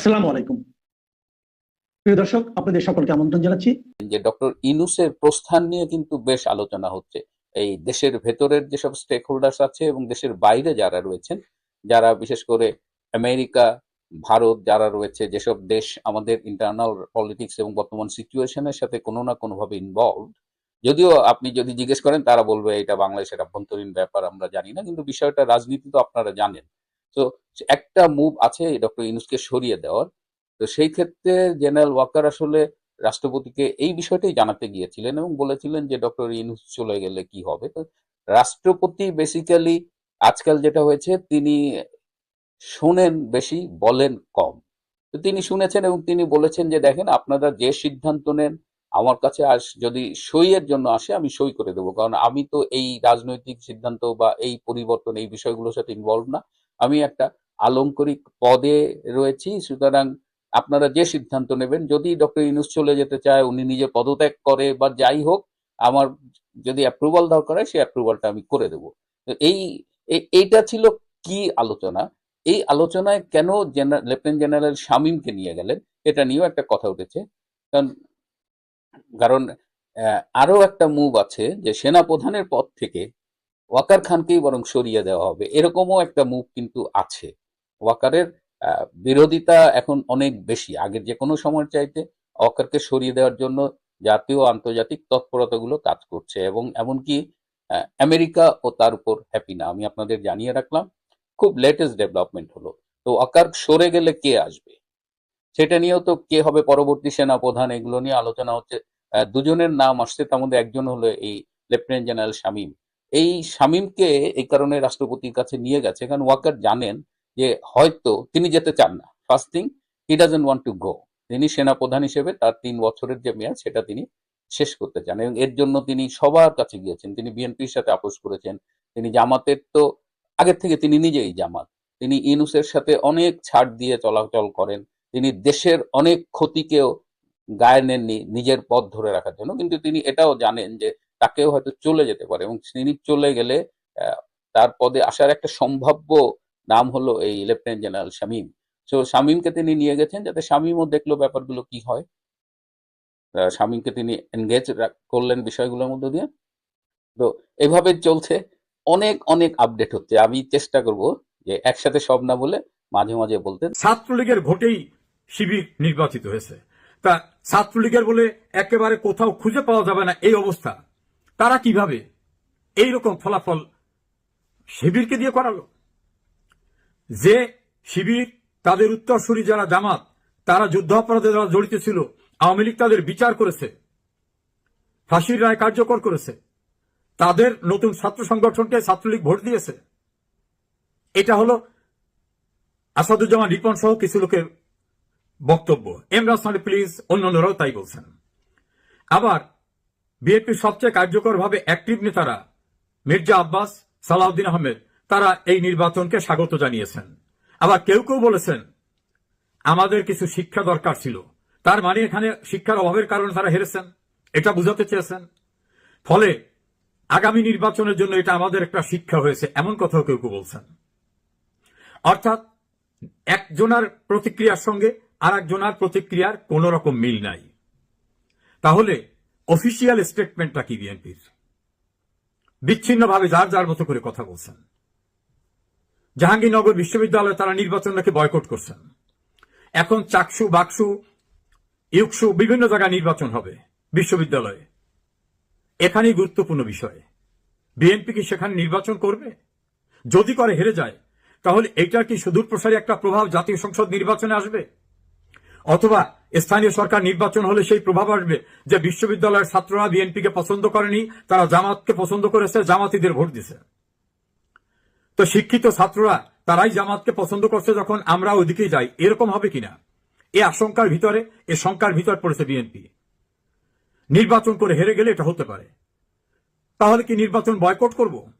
আসসালামু আলাইকুম। প্রিয় দর্শক, আপনাদের সকলকে আমন্ত্রণ জানাচ্ছি। যে ডক্টর ইনুসের প্রস্থান নিয়ে কিন্তু বেশ আলোচনা হচ্ছে। এই দেশের ভেতরের যেসব স্টেক হোল্ডার্স আছে এবং দেশের বাইরে যারা রয়েছেন, যারা বিশেষ করে আমেরিকা, ভারত যারা রয়েছে, যেসব দেশ আমাদের ইন্টারনাল পলিটিক্স এবং বর্তমান সিচুয়েশনের সাথে কোনো না কোনোভাবে ইনভলভ যদিও আপনি যদি জিজ্ঞেস করেন, তারা বলবে, এটা বাংলাদেশের আভ্যন্তরীণ ব্যাপার, আমরা জানি না। কিন্তু বিষয়টা, রাজনীতি তো আপনারা জানেন। তো একটা মুভ আছে ডক্টর ইনুসকে সরিয়ে দেওয়ার। তো সেই ক্ষেত্রে জেনারেল ওয়াকার আসলে রাষ্ট্রপতিকে এই বিষয়টাই জানাতে গিয়েছিলেন এবং বলেছিলেন যে ডক্টর ইনুস চলে গেলে কি হবে। তো রাষ্ট্রপতি বেসিক্যালি আজকাল যেটা হয়েছে, তিনি শোনেন বেশি, বলেন কম। তো তিনি শুনেছেন এবং তিনি বলেছেন যে, দেখেন, আপনারা যে সিদ্ধান্ত নেন, আমার কাছে আস, যদি সইয়ের জন্য আসে, আমি সই করে দেবো। কারণ আমি তো এই রাজনৈতিক সিদ্ধান্ত বা এই পরিবর্তন, এই বিষয়গুলোর সাথে ইনভলভ না। আমি একটা আলংকরিক পদে রয়েছি, সুতরাং আপনারা যে সিদ্ধান্ত নেবেন, যদি ডক্টর ইউনুস চলে যেতে চায়, উনি নিজে পদত্যাগ করে বা যাই হোক, আমার যদি অ্যাপ্রুভাল দরকার হয়, সেই অ্যাপ্রুভালটা আমি করে দেব। এই এই- এইটা ছিল কি আলোচনা? এই আলোচনায় কেন লেফটেন্যান্ট জেনারেল শামীমকে নিয়ে গেলেন, এটা নিয়েও একটা কথা উঠেছে। কারণ কারণ আরও একটা মুভ আছে যে সেনা প্রধানের পদ থেকে ওয়াকার খানকেই বরং সরিয়ে দেওয়া হবে। এরকমও একটা মুভ কিন্তু আছে। ওয়াকারের বিরোধিতা এখন অনেক বেশি। আগের যে কোনো সময়ের চাইতে ওয়াকারকে সরিয়ে দেওয়ার জন্য জাতীয় আন্তর্জাতিক তৎপরতাগুলো কাজ করছে এবং এমনকি আমেরিকা ও তার উপর হ্যাপি না। আমি আপনাদের জানিয়ে রাখলাম, খুব লেটেস্ট ডেভেলপমেন্ট হলো। তো ওয়াকার সরে গেলে কে আসবে? সেটা নিয়েও তো কে হবে পরবর্তী সেনা প্রধান এগুলো নিয়ে আলোচনা হচ্ছে। দুজনের নাম আসছে, তার মধ্যে একজন হলো এই লেফটেন্যান্ট জেনারেল শামীম। এই শামীমকে এই কারণে রাষ্ট্রপতির কাছে নিয়ে গেছে। কারণ ওয়াকার জানেন যে হয়তো তিনি যেতে চান না। First thing he doesn't want to go তিনি সেনা প্রধান হিসেবে তার তিন বছরের যে মেয়াদ, সেটা তিনি শেষ করতে চান এবং এর জন্য তিনি সবার কাছে গিয়েছেন। তিনি বিএনপির সাথে আপোষ করেছেন। তিনি জামাতের তো আগের থেকে তিনি নিজেই জামাত। তিনি ইনুসের সাথে অনেক ছাড় দিয়ে চলাচল করেন। তিনি দেশের অনেক ক্ষতিকেও গায়ে নেননি নিজের পথ ধরে রাখার জন্য। কিন্তু তিনি এটাও জানেন যে তাকেও হয়তো চলে যেতে পারে এবং তিনি চলে গেলে তার পদে আসার একটা সম্ভাব্য নাম হলো এই লেফটেন্যান্ট জেনারেল শামীম তো শামীমকে তিনি নিয়ে গেছেন যাতে শামীমও দেখল ব্যাপারগুলো কি হয়। শামীমকে তিনি এনগেজ করলেন বিষয়গুলোর মধ্যে দিয়ে। তো, এভাবে চলছে। অনেক অনেক আপডেট হচ্ছে। আমি চেষ্টা করব যে একসাথে সব না বলে মাঝে মাঝে বলতে। ছাত্রলীগের ভোটেই শিবির নির্বাচিত হয়েছে। তা ছাত্রলীগের বলে একেবারে কোথাও খুঁজে পাওয়া যাবে না এই অবস্থা। তারা কীভাবে এই রকম ফলাফল শিবিরকে দিয়ে করালো? যে শিবির তাদের উত্তরসূরি যারা জামাত, তারা যুদ্ধাপরাধে যারা জড়িত ছিল, আওয়ামী লীগ তাদের বিচার করেছে, ফাঁসির রায় কার্যকর করেছে, তাদের নতুন ছাত্র সংগঠনকে ছাত্রলীগ ভোট দিয়েছে। এটা হলো আসাদুজ্জামান রিপন সহ কিছু লোকের বক্তব্য। এমরান সানি প্লিজ অন্যান্যরাও তাই বলছেন। আবার বিএনপির সবচেয়ে কার্যকরভাবে অ্যাক্টিভ নেতারা মির্জা আব্বাস, সালাউদ্দিন আহমেদ, তারা এই নির্বাচনকে স্বাগত জানিয়েছেন। আবার কেউ কেউ বলেছেন, আমাদের কিছু শিক্ষা দরকার ছিল। তার মানে এখানে শিক্ষার অভাবের কারণে তারা হেরেছেন। এটা বুঝাতে চেয়েছেন। ফলে আগামী নির্বাচনের জন্য এটা আমাদের একটা শিক্ষা হয়েছে, এমন কথাও কেউ কেউ বলছেন। অর্থাৎ একজনার প্রতিক্রিয়ার সঙ্গে আর একজনার প্রতিক্রিয়ার কোন রকম মিল নাই। তাহলে অফিসিয়াল স্টেটমেন্টটা কি বিএনপির বিচ্ছিন্নভাবে যার যার মতো করে কথা বলছেন। জাহাঙ্গীরনগর বিশ্ববিদ্যালয়ে তারা নির্বাচন নাকি বয়কট করছেন। এখন চাকসু, বাকসু, ইউকসু বিভিন্ন জায়গায় নির্বাচন হবে বিশ্ববিদ্যালয়ে। এখানেই গুরুত্বপূর্ণ বিষয়। বিএনপি কি সেখানে নির্বাচন করবে? যদি করে হেরে যায়, তাহলে এটার কি সুদূর প্রসারী একটা প্রভাব জাতীয় সংসদ নির্বাচনে আসবে? অথবা স্থানীয় সরকার নির্বাচন হলে সেই প্রভাব আসবে যে বিশ্ববিদ্যালয়ের ছাত্ররা বিএনপিকে পছন্দ করেনি, তারা জামাতকে পছন্দ করেছে, জামাতিদের ভোট দিছে। তো শিক্ষিত ছাত্ররা তারাই জামাতকে পছন্দ করছে যখন আমরা ওইদিকেই যাই। এরকম হবে কিনা এই আশঙ্কার ভিতরে, এ শঙ্কার ভিতর পড়েছে বিএনপি। নির্বাচন করে হেরে গেলে এটা হতে পারে। তাহলে কি নির্বাচন বয়কট করব?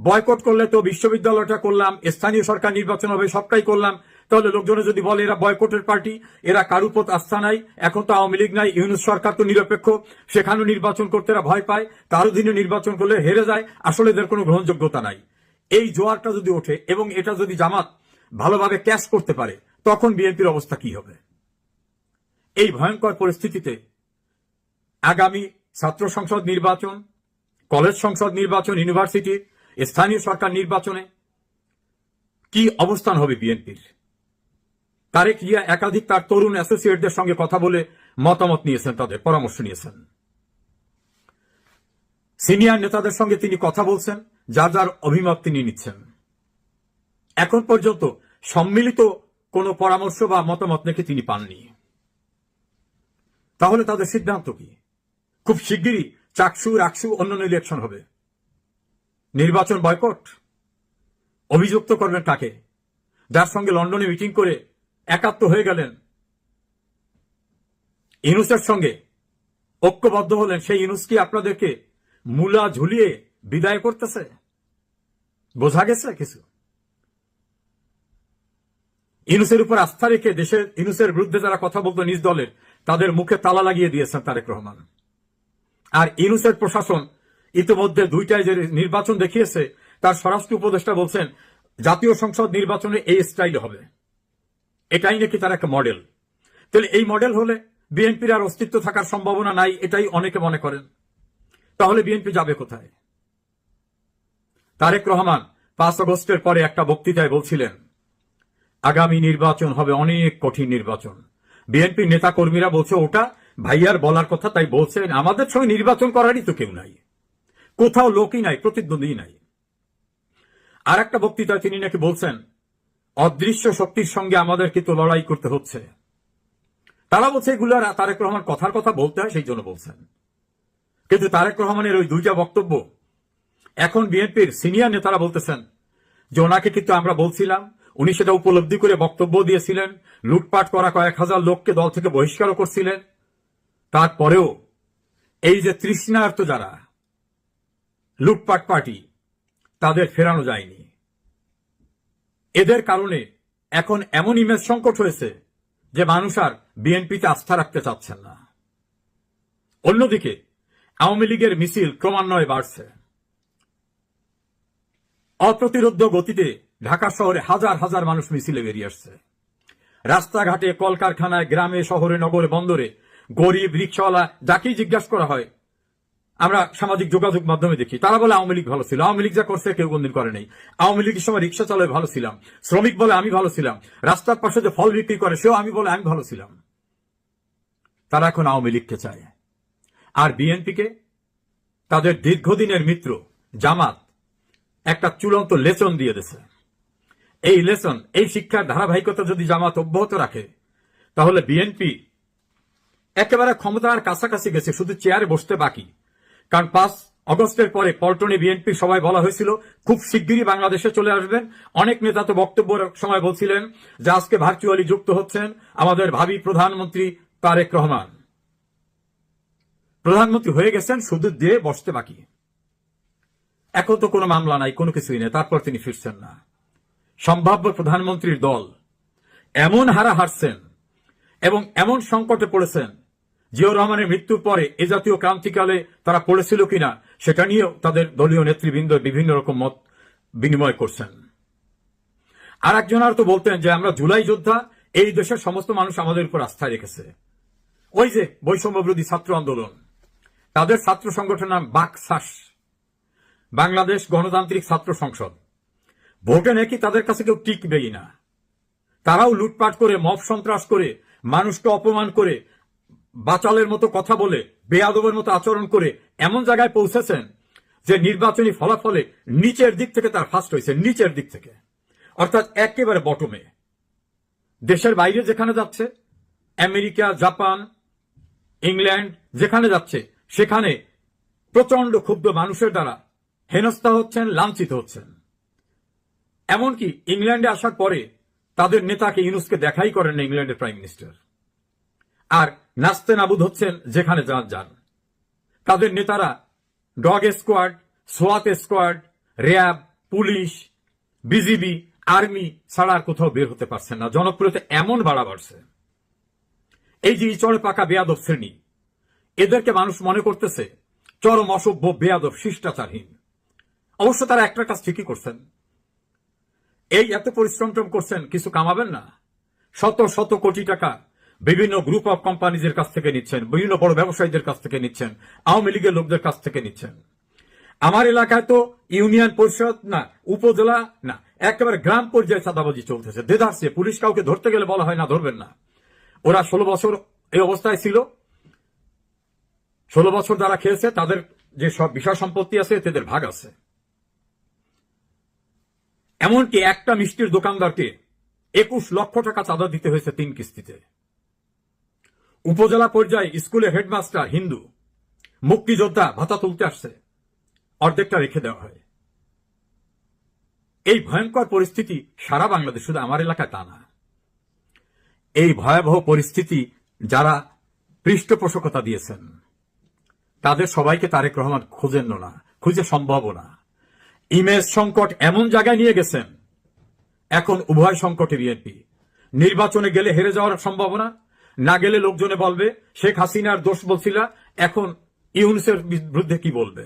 বয়কট করলে তো বিশ্ববিদ্যালয়টা করলাম, স্থানীয় সরকার নির্বাচন হবে, সবটাই করলাম। তাহলে লোকজনে যদি বলে এরা বয়কটের পার্টি এরা কারুর পথ আস্থা নাই, এখন তো আওয়ামী লীগ নাই, ইউনুস সরকার তো নিরপেক্ষ, সেখানেও নির্বাচন করতে এরা ভয় পায় তার অধীনে নির্বাচন করলে হেরে যায়, আসলে এদের কোনো গ্রহণযোগ্যতা নাই। এই জোয়ারটা যদি ওঠে এবং এটা যদি জামাত ভালোভাবে ক্যাশ করতে পারে, তখন বিএনপির অবস্থা কি হবে? এই ভয়ঙ্কর পরিস্থিতিতে আগামী ছাত্র সংসদ নির্বাচন, কলেজ সংসদ নির্বাচন, ইউনিভার্সিটি, স্থানীয় সরকার নির্বাচনে কি অবস্থান হবে বিএনপির? তারেক জিয়া একাধিক তার তরুণ অ্যাসোসিয়েটদের সঙ্গে কথা বলে মতামত নিয়েছেন তাদের, পরামর্শ নিয়েছেন। সিনিয়র নেতাদের সঙ্গে তিনি কথা বলছেন, যার যার অভিমত তিনি নিচ্ছেন। এখন পর্যন্ত সম্মিলিত কোনো পরামর্শ বা মতামত নাকি তিনি পাননি। তাহলে তাদের সিদ্ধান্ত কি? খুব শিগগিরই চাকসু, রাকসু অন্যান্য ইলেকশন হবে। নির্বাচন বয়কট অভিযুক্ত করবেন তাকে যার সঙ্গে লন্ডনে মিটিং করে একাত্ম হয়ে গেলেন। ইনুসের সঙ্গে ঐক্যবদ্ধ হলেন। সেই ইনুস কি আপনাদেরকে মূলা ঝুলিয়ে বিদায় করতেছে? বোঝা গেছে কিছু? ইনুসের উপর আস্থা রেখে দেশের, ইনুসের বিরুদ্ধে যারা কথা বলতো নিজ দলের, তাদের মুখে তালা লাগিয়ে দিয়েছেন তারেক রহমান। আর ইনুসের প্রশাসন ইতিমধ্যে দুইটায় যে নির্বাচন দেখিয়েছে, তার স্বরাষ্ট্র উপদেষ্টা বলছেন, জাতীয় সংসদ নির্বাচনে এই স্টাইল হবে। এটাই নাকি তার একটা মডেল তাহলে এই মডেল হলে বিএনপির আর অস্তিত্ব থাকার সম্ভাবনা নাই, এটাই অনেকে মনে করেন। তাহলে বিএনপি যাবে কোথায়? তারেক রহমান পাঁচ আগস্টের পরে একটা বক্তৃতায় বলছিলেন, আগামী নির্বাচন হবে অনেক কঠিন নির্বাচন। বিএনপির নেতা কর্মীরা বলছে ওটা ভাইয়ার বলার কথা, তাই বলছেন আমাদের সঙ্গে নির্বাচন করারই তো কেউ নাই। কোথাও লোকই নাই প্রতিদ্বন্দ্বী নাই। আর একটা বক্তৃতায় তিনি নাকি বলছেন অদৃশ্য শক্তির সঙ্গে আমাদেরকে তো লড়াই করতে হচ্ছে। তারা বলছে, এগুলো তারেক রহমান কথার কথা বলতে হয়, সেই জন্য বলছেন। কিন্তু তারেক রহমানের ওই দুইটা বক্তব্য, এখন বিএনপির সিনিয়র নেতারা বলতেছেন যে ওনাকে কিন্তু আমরা বলছিলাম, উনি সেটা উপলব্ধি করে বক্তব্য দিয়েছিলেন, লুটপাট করা কয়েক হাজার লোককে দল থেকে বহিষ্কারও করছিলেন। তারপরেও এই যে তৃষ্ণার্ত যারা, লুটপাট পার্টি, তাদের ফেরানো যায়নি। এদের কারণে এখন এমন ইমেজ সংকট হয়েছে যে মানুষ আর বিএনপিতে আস্থা রাখতে চাচ্ছেন না। অন্যদিকে, আওয়ামী লীগের মিছিল ক্রমান্বয়ে বাড়ছে। অপ্রতিরোধ গতিতে ঢাকা শহরে হাজার হাজার মানুষ মিছিলে বেরিয়ে আসছে। রাস্তাঘাটে কলকারখানায়, গ্রামে, শহরে, নগরে, বন্দরে গরিব, রিক্সাওয়ালা, যাকেই জিজ্ঞাসা করা হয় আমরা সামাজিক যোগাযোগ মাধ্যমে দেখি। তারা বলে আওয়ামী লীগ ভালো ছিল। আওয়ামী লীগ যা করছে কেউ কোনদিন করে নেই। আওয়ামী লীগের সময় রিক্সা চালায় ভালো ছিলাম। শ্রমিক বলে আমি ভালো ছিলাম। রাস্তার পাশে যে ফল বিক্রি করে, সেও আমি বলে আমি ভালো ছিলাম। তারা এখন আওয়ামী লীগকে চায়। আর বিএনপিকে? তাদের দীর্ঘদিনের মিত্র, জামাত, একটা চূড়ান্ত লেসন দিয়ে দিছে এই লেসন, এই শিক্ষার ধারাবাহিকতা যদি জামাত অব্যাহত রাখে, তাহলে বিএনপি একেবারে ক্ষমতার কাছাকাছি গেছে, শুধু চেয়ারে বসতে বাকি। কারণ পাঁচ অগস্টের পরে পল্টনে বিএনপি সবাই বলা হয়েছিল, খুব শিগগিরই বাংলাদেশে চলে আসবেন। অনেক নেতা তো বক্তব্যের সময় বলছিলেন যে আজকে ভার্চুয়ালি যুক্ত হচ্ছেন আমাদের ভাবি প্রধানমন্ত্রী তারেক রহমান। প্রধানমন্ত্রী হয়ে গেছেন, শুধু দিয়ে বসতে বাকি। এখন তো কোনো মামলা নাই, কোনো কিছুই নেই, তারপর তিনি ফিরছেন না। সম্ভাব্য প্রধানমন্ত্রীর দল এমন হারা হারছেন এবং এমন সংকটে পড়েছেন জিয়াউর রহমানের মৃত্যুর পরে এ জাতীয় ক্রান্তিকালে তারা পড়েছিল কিনা, সেটা নিয়েও তাদের দলীয় নেতৃবৃন্দ বিভিন্ন রকম মত বিনিময় করছেন। আর একজন আর তো বলতেন যে, আমরা জুলাই যোদ্ধা, এই দেশের সমস্ত মানুষ আমাদের উপর আস্থা রেখেছে। ওই যে বৈষম্য বিরোধী ছাত্র আন্দোলন, তাদের ছাত্র সংগঠনের নাম বাকসাস বাংলাদেশ গণতান্ত্রিক ছাত্র সংসদ। ভোটে নাকি তাদের কাছে কেউ টিকবেই না। তারাও লুটপাট করে, মব সন্ত্রাস করে, মানুষকে অপমান করে বাচালের মতো কথা বলে, বেয়াদবের মতো আচরণ করে এমন জায়গায় পৌঁছেছেন যে নির্বাচনী ফলাফলে নিচের দিক থেকে তার ফার্স্ট হয়েছে নিচের দিক থেকে। অর্থাৎ একেবারে বটমে। দেশের বাইরে যেখানে যাচ্ছে, আমেরিকা, জাপান, ইংল্যান্ড যেখানে যাচ্ছে, সেখানে প্রচণ্ড ক্ষুব্ধ মানুষের দ্বারা হেনস্থা হচ্ছেন, লাঞ্ছিত হচ্ছেন। এমনকি ইংল্যান্ডে আসার পরে তাদের নেতাকে ইউনুসকে দেখাই করেন ইংল্যান্ডের প্রাইম মিনিস্টার। আর নাস্তে নাবুদ হচ্ছেন যেখানে যান যান। তাদের নেতারা dog squad, সোয়াত squad, RAB, police, BGB, army ছাড়া আর কোথাও বের হতে পারছেন না। জনপ্রিয়তা এমন বাড়া বাড়ছে। এই যে চড়ে পাকা বেয়াদব শ্রেণি, এদেরকে মানুষ মনে করতেছে চরম অসভ্য, বেয়াদব, শিষ্টাচারহীন। অবশ্য তারা একটা কাজ ঠিকই করছেন। এই এত পরিশ্রম করছেন, কিছু কামাবেন না? শত শত কোটি টাকা বিভিন্ন গ্রুপ অফ কোম্পানিজের কাছ থেকে নিচ্ছেন, বিভিন্ন বড় ব্যবসায়ীদের কাছ থেকে নিচ্ছেন, আওয়ামী লীগের লোকদের কাছ থেকে নিচ্ছেন। আমার এলাকায় তো ইউনিয়ন পরিষদ না, উপজেলা না, একেবারে গ্রাম পর্যায়ে চাঁদাবাজি চলতেছে। দেদারসে পুলিশ কাউকে ধরতে গেলে বলা হয় না, ধরবেন না। ওরা ষোলো বছর এই অবস্থায় ছিল। ষোলো বছর যারা খেয়েছে, তাদের যে সব বিষয় সম্পত্তি আছে তাদের ভাগ আছে। এমনকি একটা মিষ্টির দোকানদারকে একুশ লক্ষ টাকা চাঁদা দিতে হয়েছে তিন কিস্তিতে। উপজেলা পর্যায়ে স্কুলের হেডমাস্টার হিন্দু, মুক্তিযোদ্ধা ভাতা তুলতে আসছে। অর্ধেকটা রেখে দেওয়া হয়। এই ভয়ঙ্কর পরিস্থিতি সারা বাংলাদেশ, শুধু আমার এলাকায় তা না। এই ভয়াবহ পরিস্থিতি যারা পৃষ্ঠপোষকতা দিয়েছেন, তাদের সবাইকে তারেক রহমান খুঁজেন না, খুঁজে সম্ভব না। ইমেজ সংকট এমন জায়গায় নিয়ে গেছেন, এখন উভয় সংকটে বিএনপি নির্বাচনে গেলে হেরে যাওয়ার সম্ভাবনা না গেলে লোকজনে বলবে, শেখ হাসিনার দোষ বলছিল, এখন ইউনুসের বিরুদ্ধে কি বলবে?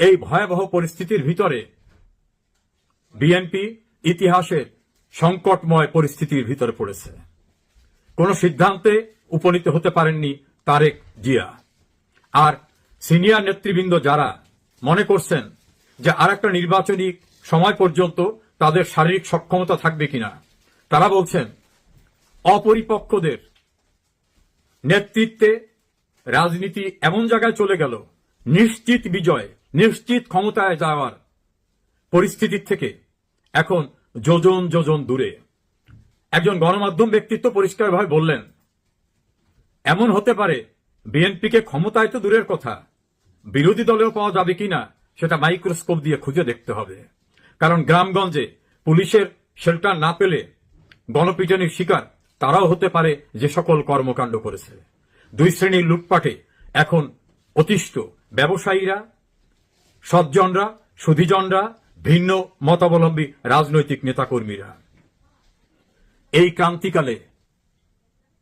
এই ভয়াবহ পরিস্থিতির ভিতরে বিএনপি ইতিহাসের সংকটময় পরিস্থিতির ভিতরে পড়েছে। কোন সিদ্ধান্তে উপনীত হতে পারেননি তারেক জিয়া। আর সিনিয়র নেতৃবৃন্দ যারা মনে করছেন যে আর একটা নির্বাচনী সময় পর্যন্ত তাদের শারীরিক সক্ষমতা থাকবে কিনা, তারা বলছেন, অপরিপক্কদের নেতৃত্বে রাজনীতি এমন জায়গায় চলে গেল, নিশ্চিত বিজয়, নিশ্চিত ক্ষমতায় যাওয়ার পরিস্থিতির থেকে এখন যোজন যোজন দূরে। একজন গণমাধ্যম ব্যক্তিত্ব পরিষ্কারভাবে বললেন, এমন হতে পারে বিএনপিকে ক্ষমতায় তো দূরের কথা, বিরোধী দলেও পাওয়া যাবে কিনা সেটা মাইক্রোস্কোপ দিয়ে খুঁজে দেখতে হবে। কারণ গ্রামগঞ্জে পুলিশের শেল্টার না পেলে গণপিটনির শিকার তারাও হতে পারে যে সকল কর্মকাণ্ড করেছে। দুই শ্রেণির লুটপাটে এখন অতিষ্ঠ ব্যবসায়ীরা, সজ্জনরা, সুধীজনরা, ভিন্ন মতাবলম্বী রাজনৈতিক নেতাকর্মীরা। এই ক্রান্তিকালে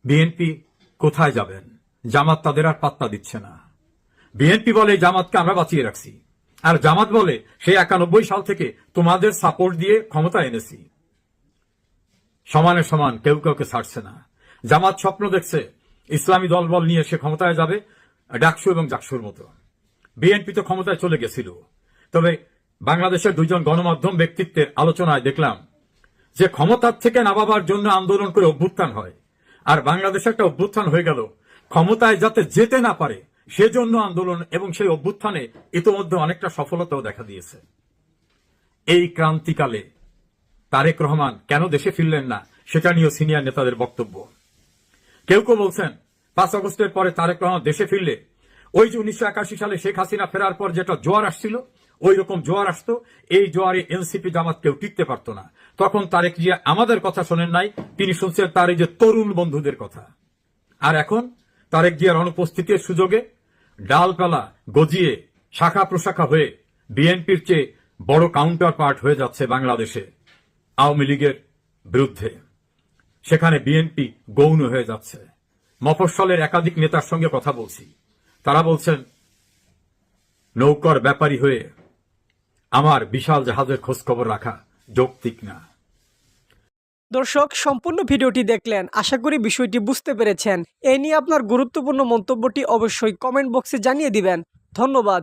বিএনপি কোথায় যাবেন? জামাত তাদের আর পাত্তা দিচ্ছে না। বিএনপি বলে জামাতকে আমরা বাঁচিয়ে রাখছি। আর জামাত বলে সেই একানব্বই সাল থেকে তোমাদের সাপোর্ট দিয়ে ক্ষমতা এনেছি। সমানে সমান, কেউ কাউকে ছাড়ছে না। জামাত স্বপ্ন দেখছে, ইসলামী দলবল নিয়ে সে ক্ষমতায় যাবে, ডাকসু এবং জাকসুর মতো। বিএনপি তো ক্ষমতায় চলে গেছিল। তবে বাংলাদেশের দুইজন গণমাধ্যম ব্যক্তিত্বের আলোচনায় দেখলাম যে ক্ষমতার থেকে নামাবার জন্য আন্দোলন করে অভ্যুত্থান হয়। আর বাংলাদেশে একটা অভ্যুত্থান হয়ে গেল। ক্ষমতায় যাতে যেতে না পারে, সেজন্য আন্দোলন এবং সেই অভ্যুত্থানে ইতোমধ্যে অনেকটা সফলতাও দেখা দিয়েছে। এই ক্রান্তিকালে তারেক রহমান কেন দেশে ফিরলেন না? সেটা নিয়েও সিনিয়র নেতাদের বক্তব্য। কেউ কেউ বলছেন, পাঁচ আগস্টের পরে তারেক রহমান দেশে ফিরলে, ওই যে উনিশশো একাশি সালে শেখ হাসিনা ফেরার পর যেটা জোয়ার আসছিল, ওই রকম জোয়ার আসতো, এই জোয়ারে এনসিপি জামাত কেউ টিকতে পারতো না। তখন তারেক জিয়া আমাদের কথা শোনেন নাই, তিনি শুনছেন তার এই যে তরুণ বন্ধুদের কথা। আর এখন তারেক জিয়ার অনুপস্থিতির সুযোগে ডালপালা গজিয়ে, শাখা প্রশাখা হয়ে বিএনপির চেয়ে বড় কাউন্টার পার্ট হয়ে যাচ্ছে বাংলাদেশে। আওয়ামী লীগের বিরুদ্ধে। সেখানে বিএনপি গৌণ হয়ে যাচ্ছে। মফস্বলের একাধিক নেতার সঙ্গে কথা বলছি। তারা বলছেন, নৌকর ব্যাপারী হয়ে আমার বিশাল জাহাজের খোঁজ খবর রাখা যৌক্তিক না। দর্শক, সম্পূর্ণ ভিডিওটি দেখলেন। আশা করি বিষয়টি বুঝতে পেরেছেন। এ নিয়ে আপনার গুরুত্বপূর্ণ মন্তব্যটি অবশ্যই কমেন্ট বক্সে জানিয়ে দিবেন। ধন্যবাদ।